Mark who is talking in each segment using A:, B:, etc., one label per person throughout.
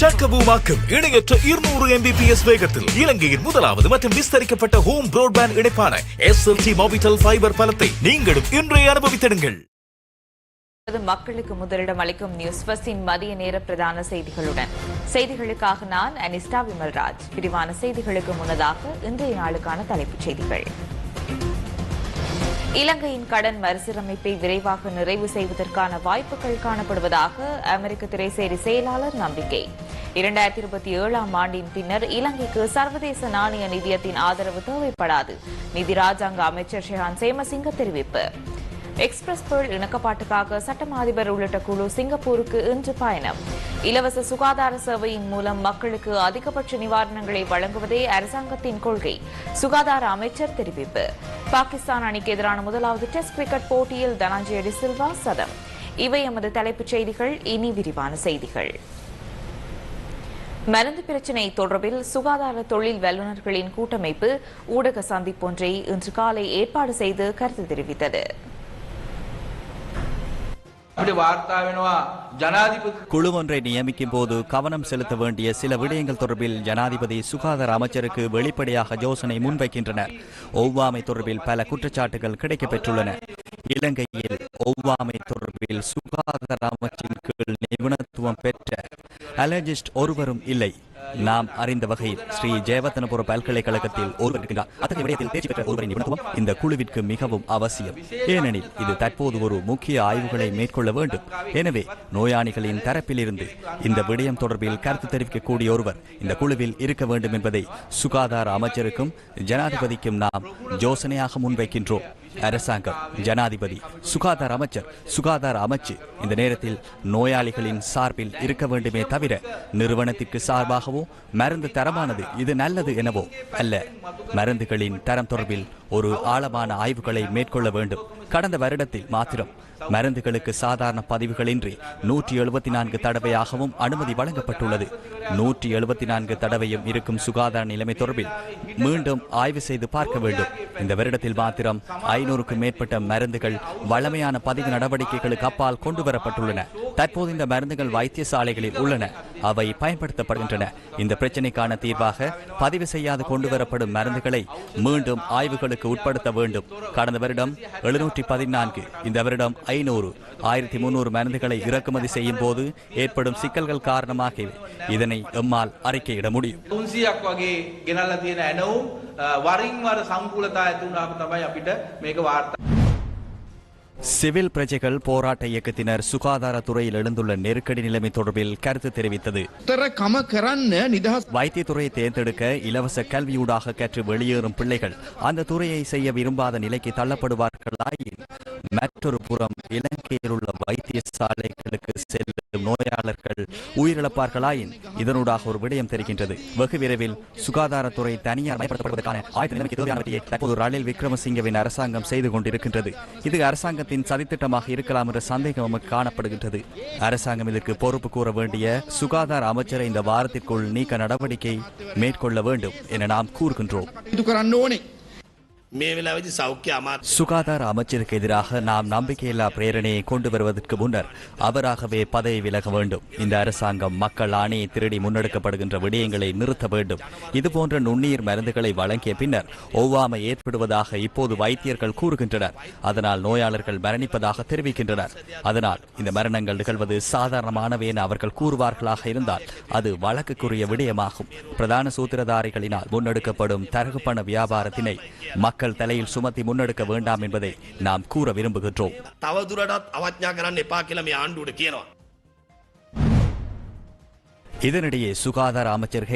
A: சட்டபூமாக்கும் இணையற்ற இருநூறு எம்பிபிஎஸ் வேகத்தில் இலங்கையின் முதலாவது மற்றும் விஸ்தரிக்கப்பட்ட ஹோம் புரோட்பேண்ட் இணைப்பான எஸ்எல்டி மோபிட்டல் ஃபைபர் பலத்தை நீங்களும் இன்றைய அனுபவித்திடுங்கள்
B: மக்களுக்கு முதலிடம் அளிக்கும் நியூஸ் பஸ்ஸின் மதிய நேர பிரதான செய்திகளுடன் செய்திகளுக்காக நான் அனிஸ்டா விமல்ராஜ் விரிவான செய்திகளுக்கு முன்னதாக இன்றைய நாளுக்கான தலைப்புச் செய்திகள் இலங்கையின் கடன் மறுசீரமைப்பை விரைவாக நிறைவு செய்வதற்கான வாய்ப்புகள் காணப்படுவதாக அமெரிக்க திரைசேரி செயலாளர் நம்பிக்கை இரண்டாயிரத்தி இருபத்தி ஏழாம் ஆண்டின் பின்னர் இலங்கைக்கு சர்வதேச நாணய நிதியத்தின் ஆதரவு தேவைப்படாது நிதி ராஜாங்க அமைச்சர் ஷெஹான் சேமசிங்க தெரிவிப்பு எக்ஸ்பிரஸ் தொழில் இணக்கப்பாட்டுக்காக சட்டம் அதிபர் உள்ளிட்ட குழு சிங்கப்பூருக்கு இன்று பயணம் இலவச சுகாதார சேவையின் மூலம் மக்களுக்கு அதிகபட்ச நிவாரணங்களை வழங்குவதே அரசாங்கத்தின் கொள்கை சுகாதார அமைச்சர் தெரிவிப்பு பாகிஸ்தான் அணிக்கு எதிரான முதலாவது டெஸ்ட் கிரிக்கெட் போட்டியில் தனஞ்சய டிசில்வா சதம் இவை எமது தலைப்புச் செய்திகள் இனி விரிவான செய்திகள் மருந்து பிரச்சினை தொடர்பில் சுகாதார தொழில் வல்லுநர்களின் கூட்டமைப்பு ஊடக சந்திப்பொன்றை இன்று காலை ஏற்பாடு செய்து கருத்து தெரிவித்தது
C: குழு ஒன்றை நியமிக்கும் போது கவனம் செலுத்த வேண்டிய சில விடயங்கள் தொடர்பில் ஜனாதிபதி சுகாதார அமைச்சருக்கு வெளிப்படையாக யோசனை முன்வைக்கின்றனர் ஒவ்வாமை தொடர்பில் பல குற்றச்சாட்டுகள் கிடைக்கப்பெற்றுள்ளன இலங்கையில் ஒவ்வாமை தொடர்பில் சுகாதார அமைச்சின் கீழ் நிபுணத்துவம் பெற்ற அலர்ஜிஸ்ட் ஒருவரும் இல்லை நாம் அறிந்த வகையில் ஸ்ரீ ஜெயவர்த்தனபுர பல்கலைக்கழகத்தில் ஒருவர் இருக்கின்றார் அத்தகைய விடயத்தில் தேர்ச்சி பெற்ற ஒருவரின் நிபுணத்துவம் இந்த குழுவிற்கு மிகவும் அவசியம் ஏனெனில் இது தற்போது ஒரு முக்கிய ஆய்வுகளை மேற்கொள்ள வேண்டும் எனவே நோயாளிகளின் தரப்பிலிருந்து இந்த விடயம் தொடர்பில் கருத்து தெரிவிக்கக்கூடிய ஒருவர் இந்த குழுவில் இருக்க வேண்டும் என்பதை சுகாதார அமைச்சருக்கும் ஜனாதிபதிக்கும் நாம் யோசனையாக முன்வைக்கின்றோம் அரசாங்கம் ஜனாதிபதி சுகாதார அமைச்சர் சுகாதார அமைச்சு இந்த நேரத்தில் நோயாளிகளின் சார்பில் இருக்க வேண்டுமே தவிர நிறுவனத்திற்கு சார்பாகவோ மருந்து தரமானது இது நல்லது எனவோ அல்ல மருந்துகளின் தரம் தொடர்பில் ஒரு ஆழமான ஆய்வுகளை மேற்கொள்ள வேண்டும் கடந்த வருடத்தில் மாத்திரம் மருந்துகளுக்கு சாதாரண பதிவுகளின்றி நூற்றி எழுபத்தி நான்கு தடவையாகவும் அனுமதி வழங்கப்பட்டுள்ளது நூற்றி எழுபத்தி நான்கு தடவையும் இருக்கும் சுகாதார நிலைமை தொடர்பில் மீண்டும் ஆய்வு செய்து பார்க்க வேண்டும் இந்த வருடத்தில் மாத்திரம் ஐநூறுக்கும் மேற்பட்ட மருந்துகள் வளமையான பதிவு நடவடிக்கைகளுக்கு அப்பால் கொண்டு வரப்பட்டுள்ளன தற்போது இந்த மருந்துகள் வைத்தியசாலைகளில் உள்ளன அவை பயன்படுத்தப்படுகின்றன இந்த பிரச்சினைக்கான தீர்வாக பதிவு செய்யாது கொண்டு வரப்படும் மருந்துகளை மீண்டும் ஆய்வுகளுக்கு உட்படுத்த வேண்டும் கடந்த வருடம் எழுநூற்றி இரண்டாயிரத்தி பதினான்கு இந்த வருடம் ஐநூறு ஆயிரத்தி முன்னூறு மருந்துகளை இறக்குமதி செய்யும் போது ஏற்படும் சிக்கல்கள் காரணமாக இதனை எம்மால் அறிக்கையிட முடியும்
D: වරින් වර සංකූලතා ඇති වුණාම තමයි අපිට මේක
C: சிவில் பிரஜைகள் போராட்ட இயக்கத்தினர் சுகாதாரத்துறையில் எழுந்துள்ள நெருக்கடி நிலைமை தொடர்பில் கருத்து தெரிவித்தது
E: வைத்தியத்துறையை தேர்ந்தெடுக்க இலவச கல்வியூடாக கற்று வெளியேறும் பிள்ளைகள் அந்த துறையை செய்ய விரும்பாத நிலைக்கு தள்ளப்படுவார்களாயின் மற்றொரு புறம் இலங்கையில் உள்ள வைத்தியசாலைகளுக்கு செல்ல நோயாளர்கள் உயிரிழப்பார்களாயின் இதனூடாக ஒரு விடயம் தெரிகின்றது வெகு விரைவில் சுகாதாரத்துறை தனியார் ரணில் விக்ரமசிங்கவின் அரசாங்கம் செய்து கொண்டிருக்கின்றது இது அரசாங்கத்தின் சதித்திட்டமாக இருக்கலாம் என்ற சந்தேகம் காணப்படுகின்றது அரசாங்கம் இதற்கு பொறுப்பு கூற வேண்டிய சுகாதார அமைச்சரை இந்த வாரத்திற்குள் நீக்க நடவடிக்கை மேற்கொள்ள வேண்டும் என நாம் கூறுகின்றோம்
F: சுகாதார அமைச்சருக்கு எதிராக நாம் நம்பிக்கையில்லா பிரேரணையை கொண்டு வருவதற்கு முன்னர் அவராகவே பதவி விலக வேண்டும் இந்த அரசாங்கம் மக்கள் ஆணையை திருடி முன்னெடுக்கப்படுகின்ற விடயங்களை நிறுத்த வேண்டும் இதுபோன்ற நுண்ணீர் மருந்துகளை வழங்கிய பின்னர் ஒவ்வாமை ஏற்படுவதாக இப்போது வைத்தியர்கள் கூறுகின்றனர் அதனால் நோயாளர்கள் மரணிப்பதாக தெரிவிக்கின்றனர் அதனால் இந்த மரணங்கள் நிகழ்வது சாதாரணமானவை அவர்கள் கூறுவார்களாக இருந்தால் அது வழக்குக்குரிய விடயமாகும் பிரதான சூத்திரதாரிகளினால் முன்னெடுக்கப்படும் தரகுப்பண வியாபாரத்தினை மக்கள் மக்கள் தலையில் சுமத்தி முன்னெடுக்க வேண்டாம் என்பதை நாம் கூற விரும்புகின்றோம் ஆண்டோடு இதனிடையே சுகாதார அமைச்சர்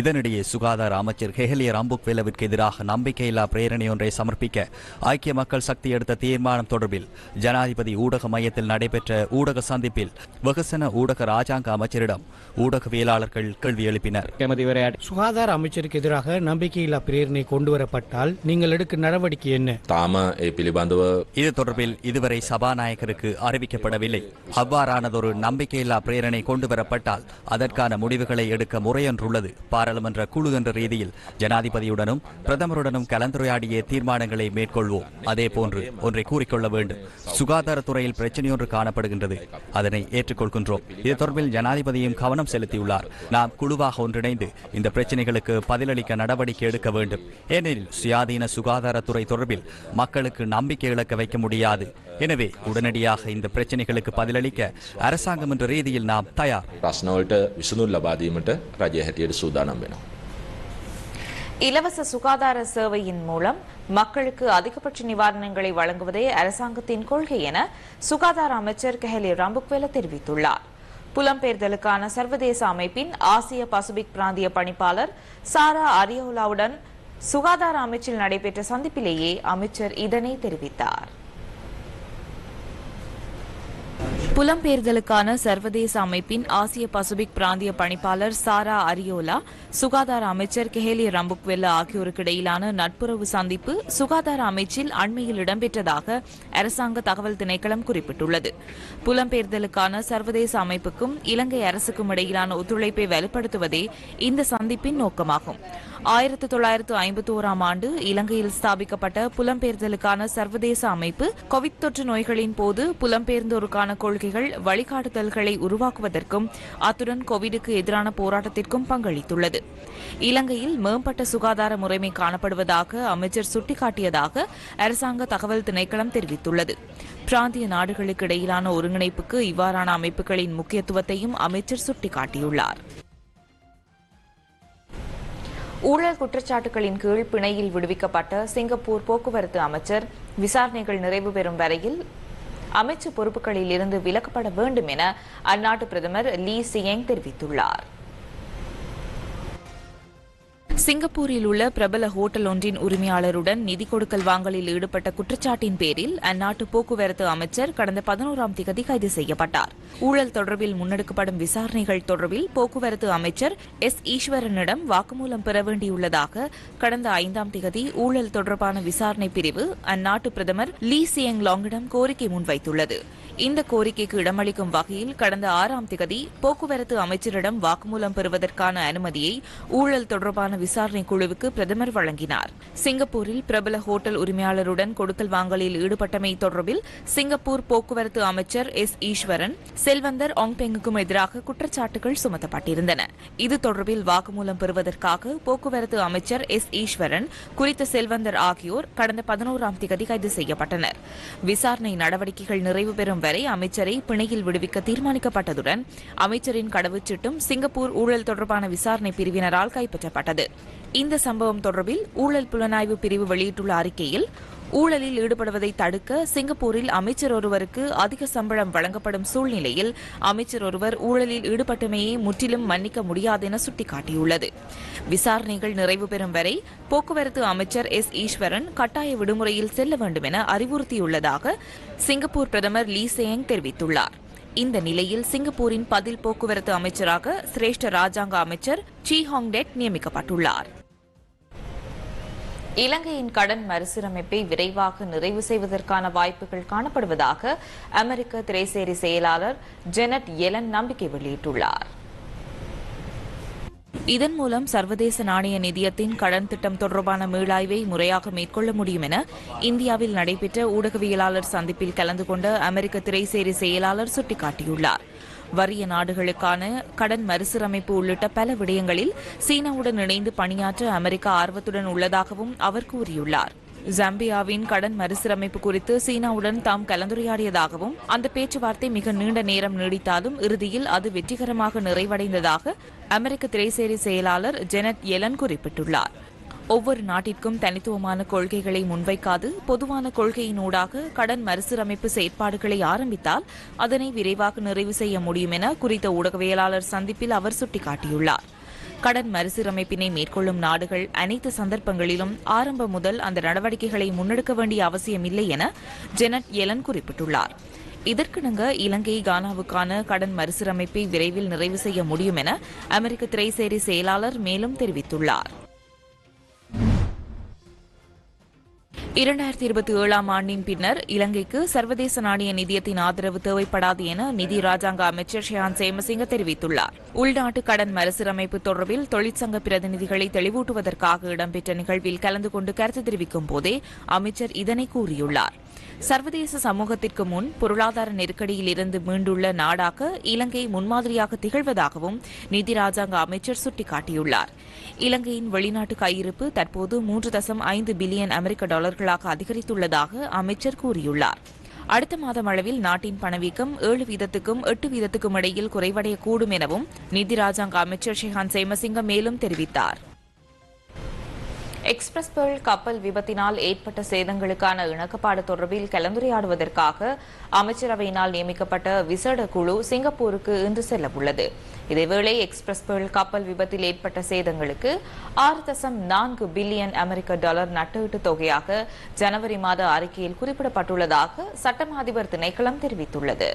F: இதனிடையே சுகாதார அமைச்சர் ஹெஹலிய வேலவிற்கு எதிராக நம்பிக்கையில்லா பிரேரணையொன்றை சமர்ப்பிக்க ஐக்கிய மக்கள் சக்தி எடுத்த தீர்மானம் தொடர்பில் ஜனாதிபதி ஊடக மையத்தில் நடைபெற்ற ஊடக சந்திப்பில் வெகுசன ஊடக ராஜாங்க அமைச்சரிடம் ஊடகவியலாளர்கள் கேள்வி எழுப்பினர்
G: சுகாதார அமைச்சருக்கு எதிராக நம்பிக்கையில்லா பிரேரணை கொண்டுவரப்பட்டால் நீங்கள் எடுக்கும் நடவடிக்கை
H: என்ன இது தொடர்பில் இதுவரை சபாநாயகருக்கு அறிவிக்கப்படவில்லை அவ்வாறானதொரு நம்பிக்கையில்லா பிரேரணை கொண்டுவரப்பட்டால் அதற்கான முடிவுகளை எடுக்க முறையொன்றுள்ளது பாராளுமன்ற குழு என்ற ரீதியில் ஜனாதிபதியுடனும் பிரதமருடனும் கலந்துரையாடிய தீர்மானங்களை மேற்கொள்வோம் அதே போன்று ஒன்றை கூறிக்கொள்ள வேண்டும் சுகாதாரத்துறையில் பிரச்சனையொன்று காணப்படுகின்றது அதனை ஏற்றுக்கொள்கின்றோம் இது தொடர்பில் ஜனாதிபதியும் கவனம் செலுத்தியுள்ளார் நாம் குழுவாக ஒன்றிணைந்து இந்த பிரச்சனைகளுக்கு பதிலளிக்க நடவடிக்கை எடுக்க வேண்டும் ஏனெனில் சுயாதீன சுகாதாரத்துறை தொடர்பில் மக்களுக்கு நம்பிக்கை இழக்க வைக்க முடியாது எனவே உடனடியாக இந்த பிரச்சனைகளுக்கு பதிலளிக்க அரசாங்கம் என்ற ரீதியில் நாம் தயார்
I: சூதானம் வேணும்
B: இலவச சுகாதார சேவையின் மூலம் மக்களுக்கு அதிகபட்ச நிவாரணங்களை வழங்குவதே அரசாங்கத்தின் கொள்கை என சுகாதார அமைச்சர் கெஹலி ராம்புக்வேல தெரிவித்துள்ளார் புலம்பெயர்தலுக்கான சர்வதேச அமைப்பின் ஆசிய பசிபிக் பிராந்திய பணிப்பாளர் சாரா அரியோலாவுடன் சுகாதார அமைச்சில் நடைபெற்ற சந்திப்பிலேயே அமைச்சர் இதனை தெரிவித்தார் புலம்பெயர்தலுக்கான சர்வதேச அமைப்பின் ஆசிய பசிபிக் பிராந்திய பணிப்பாளர் சாரா அரியோலா சுகாதார அமைச்சர் கெஹேலி ரம்புக்வெல்ல ஆகியோருக்கு இடையிலான நட்புறவு சந்திப்பு சுகாதார அமைச்சில் அண்மையில் இடம்பெற்றதாக அரசாங்க தகவல் திணைக்களம் குறிப்பிட்டுள்ளது புலம்பெயர்தலுக்கான சர்வதேச அமைப்புக்கும் இலங்கை அரசுக்கும் இடையிலான ஒத்துழைப்பை வலுப்படுத்துவதே இந்த சந்திப்பின் நோக்கமாகும் ஆயிரத்தி தொள்ளாயிரத்து ஐம்பத்தி ஓராம் ஆண்டு இலங்கையில் ஸ்தாபிக்கப்பட்ட புலம்பெயர்தலுக்கான சர்வதேச அமைப்பு கோவிட் தொற்று நோய்களின் போது புலம்பெயர்ந்தோருக்கான கொள்கைகள் வழிகாட்டுதல்களை உருவாக்குவதற்கும் அத்துடன் கோவிடுக்கு எதிரான போராட்டத்திற்கும் பங்களித்துள்ளது இலங்கையில் மேம்பட்ட சுகாதார முறைமை காணப்படுவதாக அமைச்சர் சுட்டிக்காட்டியதாக அரசாங்க தகவல் திணைக்களம் தெரிவித்துள்ளது பிராந்திய நாடுகளுக்கு இடையிலான ஒருங்கிணைப்புக்கு இவ்வாறான அமைப்புகளின் முக்கியத்துவத்தையும் அமைச்சர் சுட்டிக்காட்டியுள்ளார் ஊழல் குற்றச்சாட்டுகளின் கீழ் பிணையில் விடுவிக்கப்பட்ட சிங்கப்பூர் போக்குவரத்து அமைச்சர் விசாரணைகள் நிறைவு பெறும் வரையில் அமைச்சு பொறுப்புகளில் இருந்து விலக்கப்பட வேண்டும் என அந்நாட்டு பிரதமர் லீ சியங் தெரிவித்துள்ளார் சிங்கப்பூரில் உள்ள பிரபல ஹோட்டல் ஒன்றின் உரிமையாளருடன் நிதி கொடுக்கல் வாங்கலில் ஈடுபட்ட குற்றச்சாட்டின் பேரில் அந்நாட்டு போக்குவரத்து அமைச்சர் கடந்த பதினோராம் தேதி கைது செய்யப்பட்டார் ஊழல் தொடர்பில் முன்னெடுக்கப்படும் விசாரணைகள் தொடர்பில் போக்குவரத்து அமைச்சர் எஸ் ஈஸ்வரனிடம் வாக்குமூலம் பெற வேண்டியுள்ளதாக கடந்த ஐந்தாம் தேதி ஊழல் தொடர்பான விசாரணை பிரிவு அந்நாட்டு பிரதமர் லீ சியங் லாங்கிடம் கோரிக்கை முன்வைத்துள்ளது இந்த கோரிக்கைக்கு இடமளிக்கும் வகையில் கடந்த ஆறாம் தேதி போக்குவரத்து அமைச்சரிடம் வாக்குமூலம் பெறுவதற்கான அனுமதியை ஊழல் தொடர்பான விசாரணை குழுவுக்கு பிரதமர் வழங்கினார் சிங்கப்பூரில் பிரபல ஹோட்டல் உரிமையாளருடன் கொடுக்கல் வாங்கலில் ஈடுபட்டமை தொடர்பில் சிங்கப்பூர் போக்குவரத்து அமைச்சர் எஸ் ஈஸ்வரன் செல்வந்தர் ஆங்பெங்குக்கும் எதிராக குற்றச்சாட்டுகள் சுமத்தப்பட்டிருந்தன இது தொடர்பில் வாக்குமூலம் பெறுவதற்காக போக்குவரத்து அமைச்சர் எஸ் ஈஸ்வரன் குறித்த செல்வந்தர் ஆகியோர் கடந்த பதினோராம் தேதி கைது செய்யப்பட்டனர் விசாரணை நடவடிக்கைகள் நிறைவு பெறும் வரை அமைச்சரை பிணையில் விடுவிக்க தீர்மானிக்கப்பட்டதுடன் அமைச்சரின் கடவுச்சீட்டும் சிங்கப்பூர் ஊழல் தொடர்பான விசாரணை பிரிவினரால் கைப்பற்றப்பட்டது இந்த சம்பவம் தொடர்பில் ஊழல் புலனாய்வு பிரிவு வெளியிட்டுள்ள அறிக்கையில் ஊழலில் ஈடுபடுவதை தடுக்க சிங்கப்பூரில் அமைச்சர் ஒருவருக்கு அதிக சம்பளம் வழங்கப்படும் சூழ்நிலையில் அமைச்சர் ஒருவர் ஊழலில் ஈடுபட்டுமையை முற்றிலும் மன்னிக்க முடியாது என சுட்டிக்காட்டியுள்ளது விசாரணைகள் நிறைவு பெறும் வரை போக்குவரத்து அமைச்சர் எஸ் ஈஸ்வரன் கட்டாய விடுமுறையில் செல்ல வேண்டும் என அறிவுறுத்தியுள்ளதாக சிங்கப்பூர் பிரதமர் லீ சேங் தெரிவித்துள்ளார் இந்த நிலையில் சிங்கப்பூரின் பதில் போக்குவரத்து அமைச்சராக சிரேஷ்ட ராஜாங்க அமைச்சர் சி டெட் நியமிக்கப்பட்டுள்ளார் இலங்கையின் கடன் மறுசீரமைப்பை விரைவாக நிறைவு செய்வதற்கான வாய்ப்புகள் காணப்படுவதாக அமெரிக்க திரைசேரி செயலாளர் ஜெனட் எலன் நம்பிக்கை வெளியிட்டுள்ளார் இதன் மூலம் சர்வதேச நாணய நிதியத்தின் கடன் திட்டம் தொடர்பான மீளாய்வை முறையாக மேற்கொள்ள முடியும் என இந்தியாவில் நடைபெற்ற ஊடகவியலாளர் சந்திப்பில் கலந்து கொண்ட அமெரிக்க திரைசேரி செயலாளர் சுட்டிக்காட்டியுள்ளார் வறிய நாடுகளுக்கான கடன் மறுசீரமைப்பு உள்ளிட்ட பல விடயங்களில் சீனாவுடன் இணைந்து பணியாற்ற அமெரிக்கா ஆர்வத்துடன் உள்ளதாகவும் அவர் கூறியுள்ளார் ஜம்பியாவின் கடன் மறுசீரமைப்பு குறித்து சீனாவுடன் தாம் கலந்துரையாடியதாகவும் அந்த பேச்சுவார்த்தை மிக நீண்ட நேரம் நீடித்தாலும் இறுதியில் அது வெற்றிகரமாக நிறைவடைந்ததாக அமெரிக்க திரைசேரி செயலாளர் ஜெனட் எலன் குறிப்பிட்டுள்ளார் ஒவ்வொரு நாட்டிற்கும் தனித்துவமான கொள்கைகளை முன்வைக்காது பொதுவான கொள்கையினூடாக கடன் மறுசீரமைப்பு செயற்பாடுகளை ஆரம்பித்தால் அதனை விரைவாக நிறைவு செய்ய முடியும் என குறித்த ஊடகவியலாளர் சந்திப்பில் அவர் சுட்டிக்காட்டியுள்ளார் கடன் மறுசீரமைப்பினை மேற்கொள்ளும் நாடுகள் அனைத்து சந்தர்ப்பங்களிலும் ஆரம்பம் முதல் அந்த நடவடிக்கைகளை முன்னெடுக்க வேண்டிய அவசியமில்லை என ஜெனட் எலன் குறிப்பிட்டுள்ளார் இதற்கிணங்க இலங்கை கானாவுக்கான கடன் மறுசீரமைப்பை விரைவில் நிறைவு செய்ய முடியும் என அமெரிக்க திரைசேரி செயலாளர் மேலும் தெரிவித்துள்ளாா் இரண்டாயிரத்தி இருபத்தி ஏழாம் ஆண்டின் பின்னர் இலங்கைக்கு சர்வதேச நாணய நிதியத்தின் ஆதரவு தேவைப்படாது என நிதி ராஜாங்க அமைச்சர் ஷியான் சேமசிங்க தெரிவித்துள்ளார் உள்நாட்டு கடன் மறுசீரமைப்பு தொடர்பில் தொழிற்சங்க பிரதிநிதிகளை தெளிவூட்டுவதற்காக இடம்பெற்ற நிகழ்வில் கலந்து கொண்டு கருத்து தெரிவிக்கும் போதே அமைச்சர் இதனை கூறியுள்ளார் சர்வதேச சமூகத்திற்கு முன் பொருளாதார நெருக்கடியில் இருந்து மீண்டுள்ள நாடாக இலங்கை முன்மாதிரியாக திகழ்வதாகவும் நிதி ராஜாங்க அமைச்சர் சுட்டிக்காட்டியுள்ளார் இலங்கையின் வெளிநாட்டு கையிருப்பு தற்போது மூன்று தசம் ஐந்து பில்லியன் அமெரிக்க டாலர்களாக அதிகரித்துள்ளதாக அமைச்சர் கூறியுள்ளார் அடுத்த மாதம் அளவில் நாட்டின் பணவீக்கம் ஏழு வீதத்துக்கும் எட்டு வீதத்துக்கும் இடையில் குறைவடையக்கூடும் எனவும் நிதி ராஜாங்க அமைச்சர் ஷெஹான் சேமசிங்கம் மேலும் தெரிவித்தார் எக்ஸ்பிரஸ் பேர்ல் கப்பல் விபத்தினால் ஏற்பட்ட சேதங்களுக்கான இணக்கப்பாடு தொடர்பில் கலந்துரையாடுவதற்காக அமைச்சரவையினால் நியமிக்கப்பட்ட விசேட குழு சிங்கப்பூருக்கு இன்று செல்ல உள்ளது இதேவேளை எக்ஸ்பிரஸ் பேர்ல் கப்பல் விபத்தில் ஏற்பட்ட சேதங்களுக்கு ஆறு தசம் நான்கு பில்லியன் அமெரிக்க டாலர் நட்டீட்டு தொகையாக ஜனவரி மாத அறிக்கையில் குறிப்பிடப்பட்டுள்ளதாக சட்டமா அதிபர் திணைக்களம் தெரிவித்துள்ளது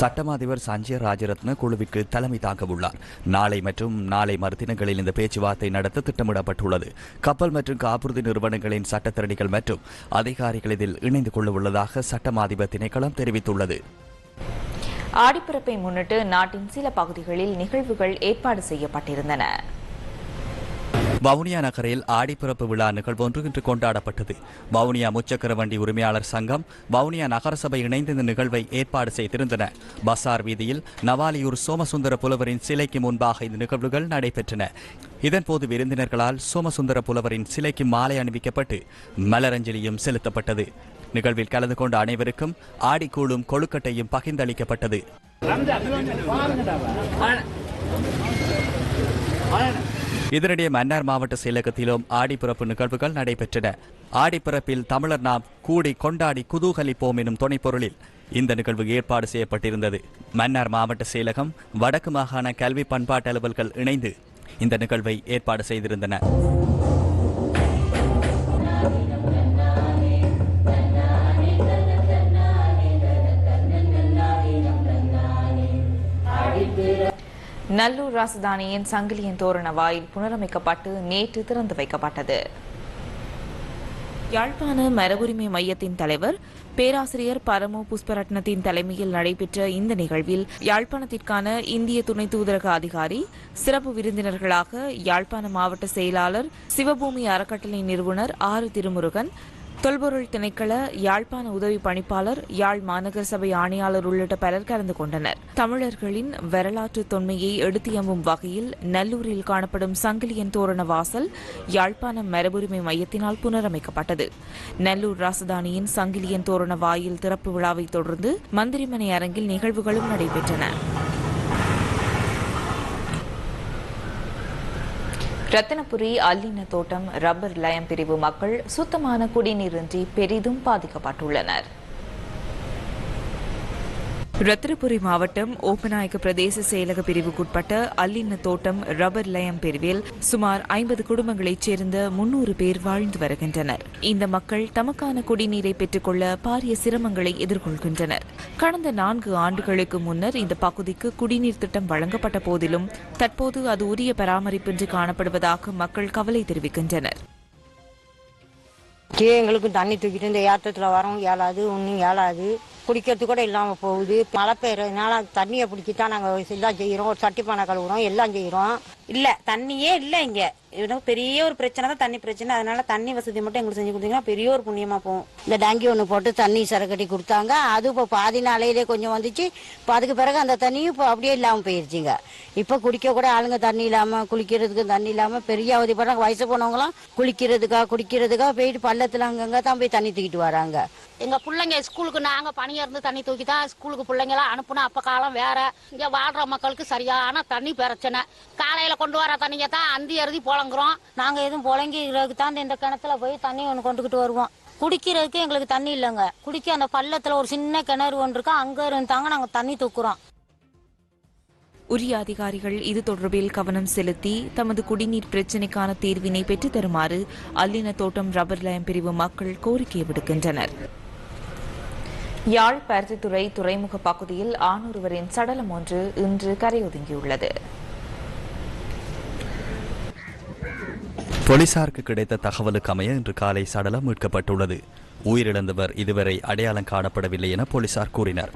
J: சட்டமாதிபர் சஞ்சய் ராஜரத்ன குழுவிற்கு தலைமை தாங்க உள்ளார் நாளை மற்றும் நாளை மறுதினங்களில் இந்த பேச்சுவார்த்தை நடத்த திட்டமிடப்பட்டுள்ளது கப்பல் மற்றும் காப்புறுதி நிறுவனங்களின் சட்டத்திரணிகள் மற்றும் அதிகாரிகள் இதில் இணைந்து கொள்ள உள்ளதாக சட்டமாதிபர் திணைக்களம் தெரிவித்துள்ளது
B: ஆடிப்பிறப்பை முன்னிட்டு நாட்டின் சில பகுதிகளில் நிகழ்வுகள் ஏற்பாடு செய்யப்பட்டிருந்தன
J: வவுனியா நகரில் ஆடிப்பிறப்பு விழா ஒன்று இன்று கொண்டாடப்பட்டது வவுனியா முச்சக்கர வண்டி உரிமையாளர் சங்கம் வவுனியா நகரசபை இணைந்து இந்த நிகழ்வை ஏற்பாடு செய்திருந்தன பசார் வீதியில் நவாலியூர் சோமசுந்தர புலவரின் சிலைக்கு முன்பாக இந்த நிகழ்வுகள் நடைபெற்றன இதன்போது விருந்தினர்களால் சோமசுந்தர புலவரின் சிலைக்கு மாலை அணிவிக்கப்பட்டு மலரஞ்சலியும் செலுத்தப்பட்டது நிகழ்வில் கலந்து கொண்ட அனைவருக்கும் ஆடிக்கூழும் கொழுக்கட்டையும் பகிர்ந்தளிக்கப்பட்டது இதனிடையே மன்னார் மாவட்ட செயலகத்திலும் ஆடிப்பிறப்பு நிகழ்வுகள் நடைபெற்றன ஆடிப்பிறப்பில் தமிழர் நாம் கூடி கொண்டாடி குதூகலிப்போம் எனும் துணைப்பொருளில் இந்த நிகழ்வு ஏற்பாடு செய்யப்பட்டிருந்தது மன்னார் மாவட்ட செயலகம் வடக்கு மாகாண கல்வி பண்பாட்டு அலுவல்கள் இணைந்து இந்த நிகழ்வை ஏற்பாடு செய்திருந்தன
B: நல்லூர் ராசதானியின் சங்கிலியன் தோரண வாயில் புனரமைக்கப்பட்டு நேற்று திறந்து வைக்கப்பட்டது யாழ்ப்பாண மரபுரிமை மையத்தின் தலைவர் பேராசிரியர் பரமு புஷ்பரட்னத்தின் தலைமையில் நடைபெற்ற இந்த நிகழ்வில் யாழ்ப்பாணத்திற்கான இந்திய துணை தூதரக அதிகாரி சிறப்பு விருந்தினர்களாக யாழ்ப்பாண மாவட்ட செயலாளர் சிவபூமி அறக்கட்டளை நிறுவனர் ஆறு திருமுருகன் தொல்பொருள் திணைக்கள யாழ்ப்பாண உதவி பணிப்பாளர் யாழ் மாநகர சபை ஆணையாளர் உள்ளிட்ட பலர் கலந்து கொண்டனர் தமிழர்களின் வரலாற்று தொன்மையை எடுத்தியம்பும் வகையில் நல்லூரில் காணப்படும் சங்கிலியன் தோரண வாசல் யாழ்ப்பாணம் மரபுரிமை மையத்தினால் புனரமைக்கப்பட்டது நல்லூர் ராசதானியின் சங்கிலியன் தோரண வாயில் திறப்பு விழாவை தொடர்ந்து மந்திரிமனை அரங்கில் நிகழ்வுகளும் நடைபெற்றன ரத்தினபுரி அல்லின தோட்டம் ரப்பர் லயம் பிரிவு மக்கள் சுத்தமான குடிநீரின்றி பெரிதும் பாதிக்கப்பட்டுள்ளனர் ரத்தினபுரி மாவட்டம் ஓப்பநாயக்க பிரதேச செயலக பிரிவுக்குட்பட்ட அல்லின்ன தோட்டம் ரப்பர் லயம் பிரிவில் சுமார் ஐம்பது குடும்பங்களைச் சேர்ந்த முன்னூறு பேர் வாழ்ந்து வருகின்றனர் இந்த மக்கள் தமக்கான குடிநீரை பெற்றுக்கொள்ள பாரிய சிரமங்களை எதிர்கொள்கின்றனர் கடந்த நான்கு ஆண்டுகளுக்கு முன்னர் இந்த பகுதிக்கு குடிநீர் திட்டம் வழங்கப்பட்ட போதிலும் தற்போது அது உரிய பராமரிப்பின்றி காணப்படுவதாக மக்கள் கவலை தெரிவிக்கின்றனர் எங்களுக்கும் தண்ணி தூக்கிட்டு இந்த ஏற்றத்தில் வரும் ஏழாது ஒன்றும் ஏழாது குடிக்கிறது கூட இல்லாமல் போகுது மழை பெய்யறதுனால தண்ணியை பிடிச்சி தான் நாங்கள் இதான் செய்கிறோம் சட்டி பானை கழுவுறோம் எல்லாம் செய்கிறோம் இல்லை தண்ணியே இல்லை இங்கே எனக்கு பெரிய ஒரு பிரச்சனை தான் தண்ணி பிரச்சனை அதனால தண்ணி வசதி மட்டும் எங்களுக்கு செஞ்சு கொடுத்தீங்கன்னா பெரிய ஒரு புண்ணியமா போகும் இந்த டேங்கி ஒன்று போட்டு தண்ணி சரக்கட்டி கொடுத்தாங்க அது இப்போ பாதி நாளையிலே கொஞ்சம் வந்துச்சு இப்போ அதுக்கு பிறகு அந்த தண்ணியும் இப்போ அப்படியே இல்லாமல் போயிருச்சுங்க இப்போ குடிக்க கூட ஆளுங்க தண்ணி இல்லாமல் குளிக்கிறதுக்கு தண்ணி இல்லாமல் பெரிய அவதிப்படுறாங்க வயசு போனவங்களாம் குளிக்கிறதுக்கா குடிக்கிறதுக்காக போயிட்டு பள்ளத்தில் அங்கங்கே தான் போய் தண்ணி தூக்கிட்டு வராங்க எங்கள் பிள்ளைங்க ஸ்கூலுக்கு நாங்கள் பணியாக இருந்து தண்ணி தூக்கி தான் ஸ்கூலுக்கு பிள்ளைங்களாம் அனுப்புனா அப்போ காலம் வேற இங்கே வாழ்கிற மக்களுக்கு சரியான தண்ணி பிரச்சனை காலையில் கொண்டு வர தண்ணிங்க தான் அந்தி அறுதி போல வாங்குறோம் நாங்க எதுவும் புழங்கி இருக்கிறதுக்கு தான் இந்த கிணத்துல போய் தண்ணி ஒன்று கொண்டுகிட்டு வருவோம் குடிக்கிறதுக்கு எங்களுக்கு தண்ணி இல்லைங்க குடிக்க அந்த பள்ளத்துல ஒரு சின்ன கிணறு ஒன்று இருக்கா அங்க இருந்தாங்க நாங்க தண்ணி தூக்குறோம் உரிய அதிகாரிகள் இது தொடர்பில் கவனம் செலுத்தி தமது குடிநீர் பிரச்சினைக்கான தீர்வினை பெற்று தருமாறு அல்லின தோட்டம் ரப்பர் லயம் பிரிவு மக்கள் கோரிக்கை விடுக்கின்றனர் யாழ் பருத்தித்துறை துறைமுக பகுதியில் ஆண் சடலம் ஒன்று இன்று கரையொதுங்கியுள்ளது போலீசாருக்கு கிடைத்த தகவலுக்கு அமைய இன்று காலை சடலம் மீட்கப்பட்டுள்ளது உயிரிழந்தவர் இதுவரை அடையாளம் காணப்படவில்லை என போலீசார் கூறினர்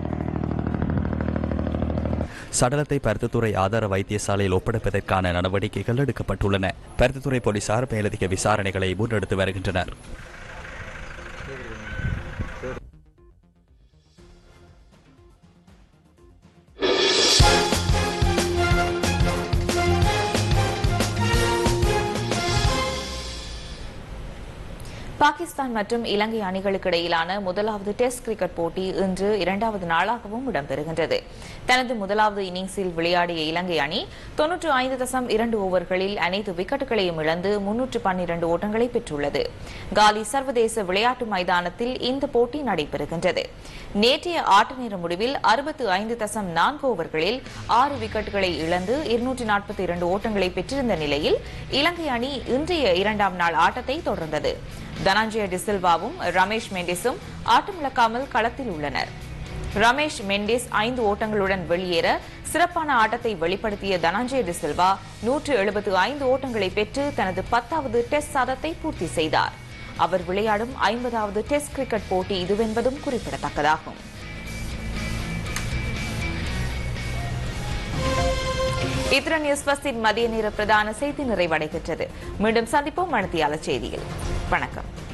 B: சடலத்தை பருத்தித்துறை ஆதார வைத்தியசாலையில் ஒப்படைப்பதற்கான நடவடிக்கைகள் எடுக்கப்பட்டுள்ளன பருத்தித்துறை போலீசார் மேலதிக விசாரணைகளை முன்னெடுத்து வருகின்றனர் பாகிஸ்தான் மற்றும் இலங்கை அணிகளுக்கு இடையிலான முதலாவது டெஸ்ட் கிரிக்கெட் போட்டி இன்று இரண்டாவது நாளாகவும் இடம்பெறுகின்றது தனது முதலாவது இன்னிங்ஸில் விளையாடிய இலங்கை அணி தொன்னூற்று ஐந்து தசம் இரண்டு ஓவர்களில் அனைத்து விக்கெட்டுகளையும் இழந்து முன்னூற்று பன்னிரண்டு ஓட்டங்களை பெற்றுள்ளது காலி சர்வதேச விளையாட்டு மைதானத்தில் இந்த போட்டி நடைபெறுகின்றது நேற்றைய நேர முடிவில் அறுபத்து ஐந்து தசம் நான்கு ஓவர்களில் ஆறு விக்கெட்டுகளை இழந்து இருநூற்றி நாற்பத்தி இரண்டு ஓட்டங்களை பெற்றிருந்த நிலையில் இலங்கை அணி இன்றைய இரண்டாம் நாள் ஆட்டத்தை தொடர்ந்தது தனஞ்சய டிசில்வாவும் ரமேஷ் மெண்டிஸும் ஆட்டமிழக்காமல் களத்தில் உள்ளனர் ரமேஷ் மெண்டிஸ் ஐந்து ஓட்டங்களுடன் வெளியேற சிறப்பான ஆட்டத்தை வெளிப்படுத்திய தனஞ்சய டிசில்வா நூற்று எழுபத்து ஐந்து ஓட்டங்களை பெற்று தனது பத்தாவது டெஸ்ட் சாதத்தை பூர்த்தி செய்தாா் அவர் விளையாடும் ஐம்பதாவது டெஸ்ட் கிரிக்கெட் போட்டி இதுவென்பதும் குறிப்பிடத்தக்கதாகும் இத்திரன் எஸ்வஸ்தின் மதிய நேர பிரதான செய்தி நிறைவடைகின்றது மீண்டும் சந்திப்போம் மனத்தியால செய்தியில் வணக்கம்